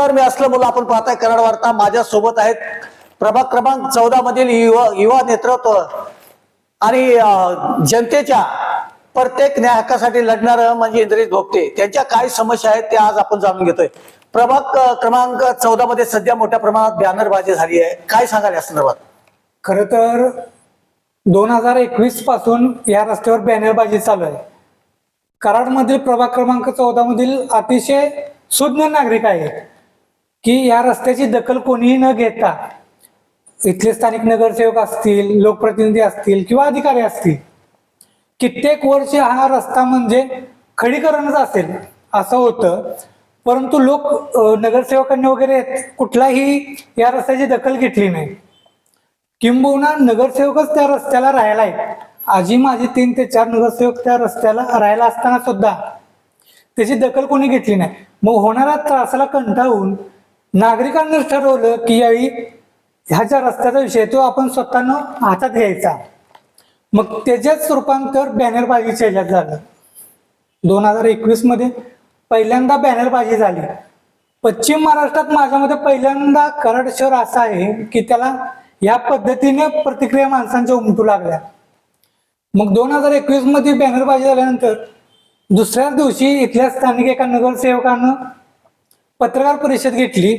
तर मी असलं मुलं आपण पाहताय. कराड वार्ता माझ्या सोबत आहेत. प्रभाग क्रमांक चौदा मधील युवा युवा नेतृत्व आणि जनतेच्या प्रत्येक न्याय हक्कासाठी लढणार म्हणजे इंद्रित भोगते त्यांच्या काय समस्या आहेत त्या आज आपण जाणून घेतोय. प्रभाग क्रमांक चौदा मध्ये सध्या मोठ्या प्रमाणात बॅनरबाजी झाली आहे. काय सांगाल या संदर्भात? खर तर दोन हजार एकवीसपासून या रस्त्यावर बॅनरबाजी चालू आहे. कराडमधील प्रभाग क्रमांक चौदा मधील अतिशय सुज्ञ नागरिक आहेत. की या रस्त्याची दखल कोणीही न घेता इथले स्थानिक नगरसेवक असतील लोकप्रतिनिधी असतील किंवा अधिकारी असतील कित्येक वर्ष हा रस्ता म्हणजे खडीकरणच असेल असं होतं. परंतु लोक नगरसेवकांनी वगैरे कुठलाही या रस्त्याची दखल घेतली नाही. किंबहुना नगरसेवकच त्या रस्त्याला राहायला आहेत. आजी माझी तीन ते चार नगरसेवक त्या रस्त्याला राहायला असताना सुद्धा त्याची दखल कोणी घेतली नाही. मग होणारा त्रासाला कंटाळून नागरिकांनीच ठरवलं की यावेळी ह्याच्या रस्त्याचा विषय तो आपण स्वतःनं हातात घ्यायचा. मग त्याच्याच रूपांतर बॅनरबाजीच्या ह्याच्यात झालं. दोन हजार एकवीसमध्ये पहिल्यांदा बॅनरबाजी झाली. पश्चिम महाराष्ट्रात माझ्या मते पहिल्यांदा कराड शहर असं आहे की त्याला या पद्धतीने प्रतिक्रिया माणसांच्या उमटू लागल्या. मग दोन हजार एकवीसमध्ये बॅनरबाजी झाल्यानंतर दुसऱ्याच दिवशी इथल्या स्थानिक एका नगरसेवकानं पत्रकार परिषद घेतली.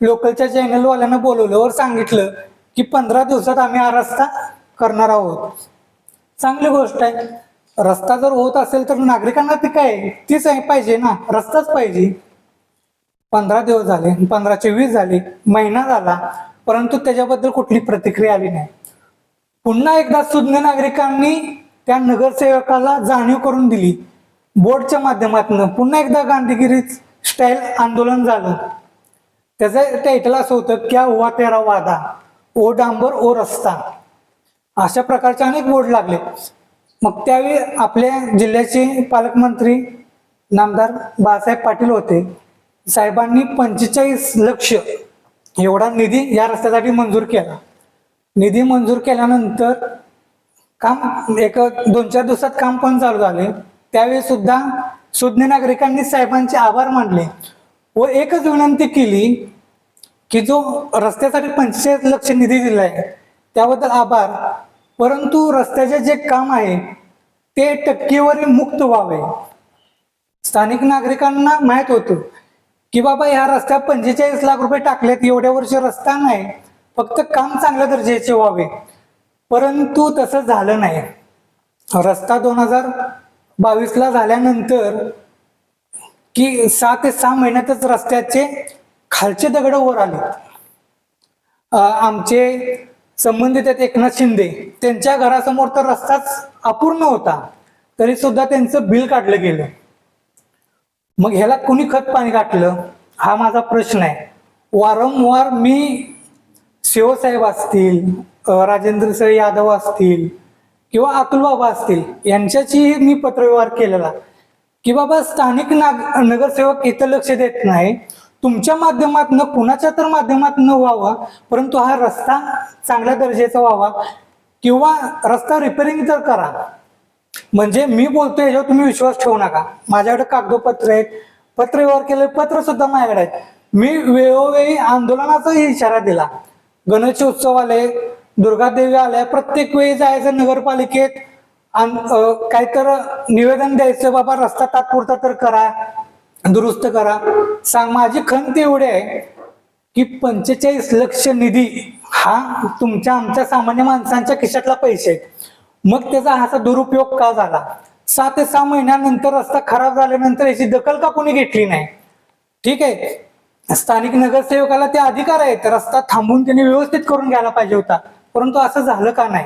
लोकलच्या चॅनलवाल्यांना बोलवलं वर सांगितलं की पंधरा दिवसात आम्ही हा रस्ता करणार आहोत. चांगली गोष्ट आहे. रस्ता जर होत असेल तर नागरिकांना ती काय? तीच आहे पाहिजे ना. रस्ताच पाहिजे. पंधरा दिवस झाले पंधराचे वीस झाले महिना झाला परंतु त्याच्याबद्दल कुठली प्रतिक्रिया आली नाही. पुन्हा एकदा सुज्ञ नागरिकांनी त्या नगरसेवकाला जाणीव करून दिली. बोर्डच्या माध्यमातून पुन्हा एकदा गांधीगिरीच स्टाईल आंदोलन झालं. त्याचं टायटल असं होतं क्या हुआ तेरा वादा? ओ डांबर ओ रस्ता. अशा प्रकारचे अनेक बोर्ड लागले. मग त्यावेळी आपल्या जिल्ह्याचे पालकमंत्री नामदार बाळासाहेब पाटील होते. साहेबांनी पंचेचाळीस लक्ष एवढा निधी या रस्त्यासाठी मंजूर केला. निधी मंजूर केल्यानंतर काम एक दोन चार दिवसात काम पण चालू झाले. त्यावेळी सुद्धा सुज्ञ नागरिकांनी साहेबांचे आभार मानले व एकच विनंती केली की जो रस्त्यासाठी पंचेचाळीस लक्ष निधी दिला आहे त्याबद्दल आभार. परंतु रस्त्याचे जे काम आहे ते टक्केवारी मुक्त व्हावे. स्थानिक नागरिकांना माहीत होतं की बाबा ह्या रस्त्यात पंचेचाळीस लाख रुपये टाकलेत एवढ्या वर्ष रस्ता नाही फक्त काम चांगल्या दर्जाचे व्हावे. परंतु तसं झालं नाही. रस्ता दोन हजार बावीसला झाल्यानंतर की सहा ते सहा महिन्यातच रस्त्याचे खालचे दगड वर आले. आमचे संबंधित आहेत एकनाथ शिंदे. त्यांच्या घरासमोर तर रस्ताच अपूर्ण होता. तरी सुद्धा त्यांचं बिल काढलं गेलं. मग ह्याला कुणी खत पाणी घातलं? हा माझा प्रश्न आहे. वारंवार मी शिवसाहेब असतील राजेंद्र सर यादव असतील किंवा अतुल बाबा असतील यांच्याशी मी पत्रव्यवहार केलेला. की बाबा स्थानिक नाग नगरसेवक इथं लक्ष देत नाही. तुमच्या माध्यमातून कुणाच्या तर माध्यमातून व्हावा परंतु हा रस्ता चांगल्या दर्जाचा व्हावा. किंवा रस्ता रिपेअरिंग तर करा म्हणजे मी बोलतोय याच्यावर तुम्ही विश्वास ठेवू नका. माझ्याकडे कागदोपत्र आहेत पत्रव्यवहार केले पत्र सुद्धा माझ्याकडे आहेत. मी वेळोवेळी आंदोलनाचाही इशारा दिला. गणेशोत्सव आले दुर्गादेवी आल्या प्रत्येक वेळी जायचं नगरपालिकेत. काय तर निवेदन द्यायचं बाबा रस्ता तात्पुरता तर करा दुरुस्त करा. सांग माझी खंत एवढी आहे की पंचेचाळीस लक्ष निधी हा तुमच्या आमच्या सामान्य माणसांच्या खिशातला पैसे आहेत. मग त्याचा असा दुरुपयोग का झाला? सहा ते सहा महिन्यानंतर रस्ता खराब झाल्यानंतर याची दखल का कोणी घेतली नाही? ठीक आहे. स्थानिक नगरसेवकाला ते अधिकार आहेत. रस्ता थांबून त्यांनी व्यवस्थित करून घ्यायला पाहिजे होता. परंतु असं झालं का नाही?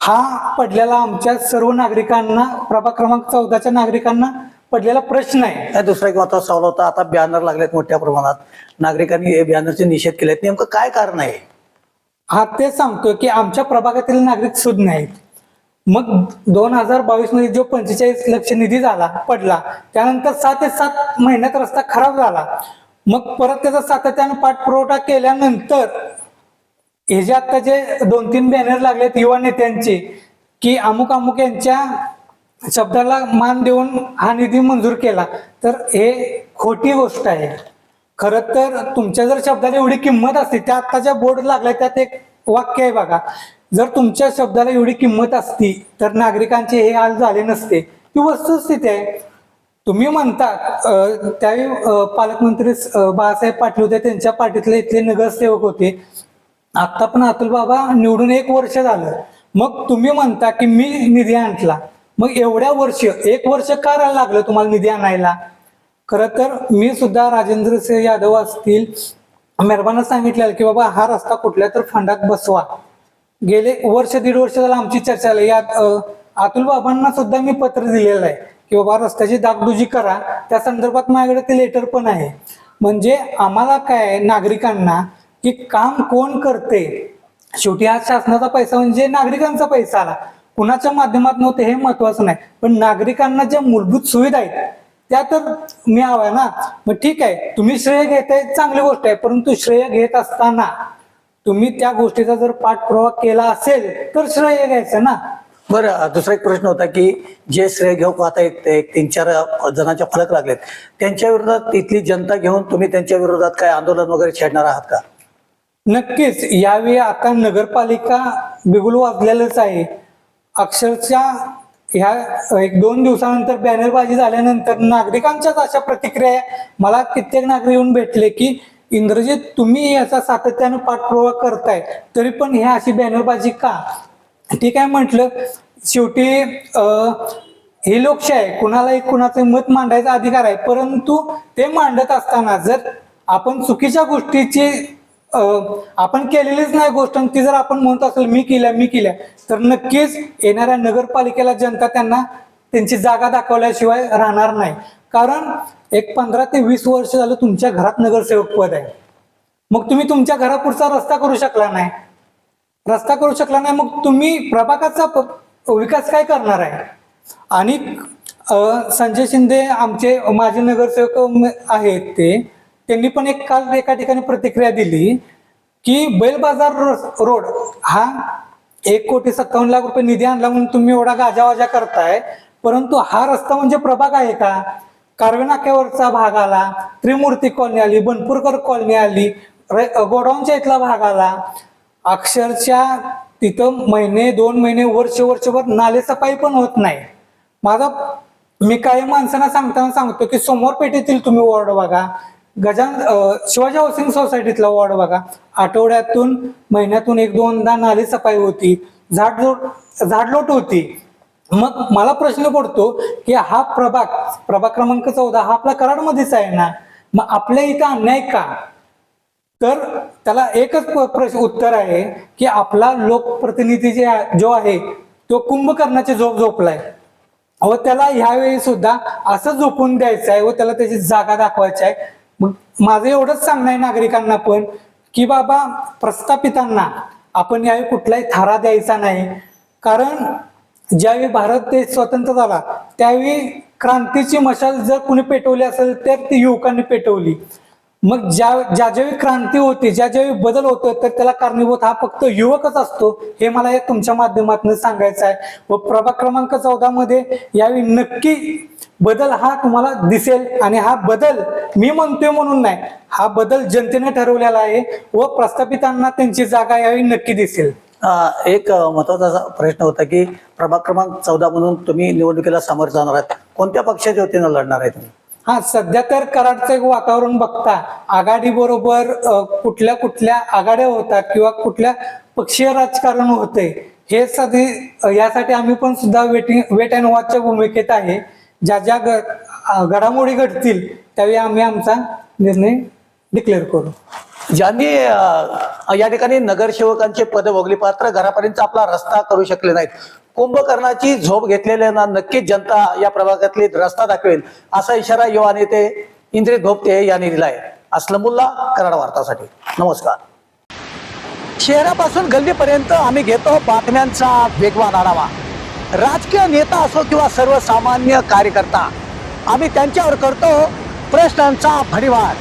हा पडलेला आमच्या सर्व नागरिकांना प्रभाग क्रमांक चौदाच्या नागरिकांना पडलेला प्रश्न आहे. काय दुसरा एक महत्त्वाचा सवाल होता. आता बॅनर लागलेत मोठ्या प्रमाणात. नागरिकांनी हे बॅनरचे निषेध केलेत. नेमकं काय कारण आहे? हा तेच सांगतोय की आमच्या प्रभागातील नागरिक सुज्ञ आहेत मग दोन हजार बावीसमध्ये जो पंचेचाळीस लक्ष निधी झाला पडला त्यानंतर सात ते सात महिन्यात रस्ता खराब झाला. मग परत त्याचा सातत्याने पाठपुरवठा केल्यानंतर हे जे आता जे दोन तीन बॅनर लागलेत युवा नेत्यांचे की अमुक अमुक यांच्या शब्दाला मान देऊन हा निधी मंजूर केला. तर हे खोटी गोष्ट आहे. खरं तर तुमच्या जर शब्दाला एवढी किंमत असते त्या आत्ताच्या बोर्ड लागलाय त्यात एक वाक्य आहे बघा. जर तुमच्या शब्दाला एवढी किंमत असती तर नागरिकांचे हे हाल झाले नसते. ती वस्तुस्थिती आहे. तुम्ही म्हणता त्यावेळी पालकमंत्री बाळासाहेब पाटील होते त्यांच्या पार्टीतले इथले नगरसेवक होते. आता पण अतुल बाबा निवडून एक वर्ष झालं. मग तुम्ही म्हणता की मी निधी आणला. मग एवढ्या वर्ष एक वर्ष का राहायला लागलं तुम्हाला निधी आणायला? खरं तर मी सुद्धा राजेंद्र सिंह यादव असतील मेहरबानं सांगितलेलं की बाबा हा रस्ता कुठल्या तर फंडात बसवा. गेले वर्ष दीड वर्ष झालं आमची चर्चा झाली यात अतुल बाबांना सुद्धा मी पत्र दिलेलं आहे की बाबा रस्त्याची दागदुजी करा. त्या संदर्भात माझ्याकडे ते लेटर पण आहे. म्हणजे आम्हाला काय नागरिकांना की काम कोण करते? शेवटी हा शासनाचा पैसा म्हणजे नागरिकांचा पैसा आला. कुणाच्या माध्यमात नव्हते हे महत्वाचं नाही. पण नागरिकांना ज्या मूलभूत सुविधा आहेत त्या तर मी ना. मग ठीक आहे तुम्ही श्रेय घेताय चांगली गोष्ट आहे. परंतु श्रेय घेत असताना तुम्ही त्या गोष्टीचा जर पाठपुरावा केला असेल तर श्रेय घ्यायचं ना. बरं दुसरा एक प्रश्न होता की जे श्रेय घेऊ पाहता एक एक तीन चार जणांच्या फलक लागलेत. त्यांच्या विरोधात तिथली जनता घेऊन तुम्ही त्यांच्या विरोधात काय आंदोलन वगैरे छेडणार आहात का? नक्कीच. यावेळी आता नगरपालिका बिगुल वाजलेलंच आहे. अक्षरशः ह्या एक दोन दिवसानंतर बॅनरबाजी झाल्यानंतर नागरिकांच्याच अशा प्रतिक्रिया आहे. मला कित्येक नागरिक येऊन भेटले की इंद्रजीत तुम्ही याचा सातत्यानं पाठपुरावा करताय तरी पण हे अशी बॅनरबाजी का? ठीक आहे म्हटलं शेवटी हे ही लोकशाही कुणालाही कुणाचं मत मांडायचा अधिकार आहे. परंतु ते मांडत असताना जर आपण चुकीच्या गोष्टीची आपण केलेलीच नाही गोष्ट ती जर आपण म्हणत असेल मी केल्या मी केल्या तर नक्कीच येणाऱ्या नगरपालिकेला जनता त्यांना त्यांची जागा दाखवल्याशिवाय राहणार नाही. कारण एक पंधरा ते वीस वर्ष झालं तुमच्या घरात नगरसेवक पद आहे. मग तुम्ही तुमच्या घरापुढचा रस्ता करू शकला नाही. रस्ता करू शकला नाही मग तुम्ही प्रभागाचा प- विकास काय करणार आहे? आणि संजय शिंदे आमचे माजी नगरसेवक आहेत ते. त्यांनी पण एक काल एका ठिकाणी प्रतिक्रिया दिली की बैल बाजार रोड हा एक कोटी सत्तावन्न लाख रुपये निधी आणला म्हणून तुम्ही एवढा गाजावाजा करताय परंतु हा रस्ता म्हणजे प्रभाग आहे का? कारवे नाक्यावरचा भाग आला त्रिमूर्ती कॉलनी आली बनपूरकर कॉलनी आली गोडाऊनच्या इथला भाग आला. अक्षरशः तिथं महिने दोन महिने वर्ष वर्षभर नाले सफाई पण होत नाही. माझा मी काही माणसांना सांगताना सांगतो की समोर पेठेतील तुम्ही वॉर्ड बघा. गजान शिवाजी हाऊसिंग सोसायटीतला वॉर्ड बघा. आठवड्यातून महिन्यातून एक दोनदा नाली सफाई होती. झाडलोट झाडलोट होती. मग मला प्रश्न पडतो की हा प्रभाग प्रभाग क्रमांक चौदा हा आपला कराडमध्येच आहे ना? मग आपल्या इथं अन्याय का? तर त्याला एकच प्रश्न उत्तर आहे की आपला लोकप्रतिनिधी जे जो आहे तो कुंभकर्णाची झोप झोपलाय. व त्याला ह्यावेळी सुद्धा असं झोपून द्यायचं आहे व त्याला त्याची जागा दाखवायची आहे मग माझं एवढंच सांगणं आहे नागरिकांना पण की बाबा प्रस्थापितांना आपण यावेळी कुठलाही थारा द्यायचा नाही. कारण ज्यावेळी भारत देश स्वतंत्र झाला त्यावेळी क्रांतीची मशाल जर कुणी पेटवली असेल तर ती युवकांनी पेटवली. मग ज्या ज्या ज्यावेळी क्रांती होती ज्या ज्यावेळी बदल होतो तर त्याला कारणीभूत हा फक्त युवकच असतो हे मला या तुमच्या माध्यमातून सांगायचं आहे. व प्रभाग क्रमांक चौदा मध्ये यावेळी नक्की बदल हा तुम्हाला दिसेल आणि हा बदल मी म्हणतोय म्हणून नाही. हा बदल जनतेने ठरवलेला आहे व प्रस्थापितांना त्यांची जागा यावेळी नक्की दिसेल. एक महत्त्वाचा प्रश्न होता की प्रभाग क्रमांक चौदा म्हणून तुम्ही निवडणुकीला सामोरे जाणार आहात. कोणत्या पक्षाच्या वतीनं लढणार आहे तुम्ही? हा सध्या तर कराडचं एक वातावरण बघता. आघाडी बरोबर कुठल्या कुठल्या आघाड्या होतात किंवा कुठल्या पक्षीय राजकारण होते हे अ, यासाठी आम्ही पण सुद्धा वेटिंग वेट अँड वॉचच्या भूमिकेत आहे. ज्या ज्या ग- घडामोडी घडतील त्यावेळी आम्ही आमचा निर्णय डिक्लेअर करू. ज्यांनी या ठिकाणी नगरसेवकांचे पद भोगली पात्र घरापर्यंत आपला रस्ता करू शकले नाहीत. कुंभकर्णाची झोप घेतलेल्यांना नक्कीच जनता या प्रभागातली रस्ता दाखवेल असा इशारा युवा नेते इंद्रित भोपते यांनी दिलाय. असलमुल्ला कराड वार्तासाठी. नमस्कार. शहरापासून गल्लीपर्यंत आम्ही घेतो बातम्यांचा वेगवान आढावा. राजकीय नेता असो किंवा सर्वसामान्य कार्यकर्ता आम्ही त्यांच्यावर करतो प्रश्नांचा भडीवार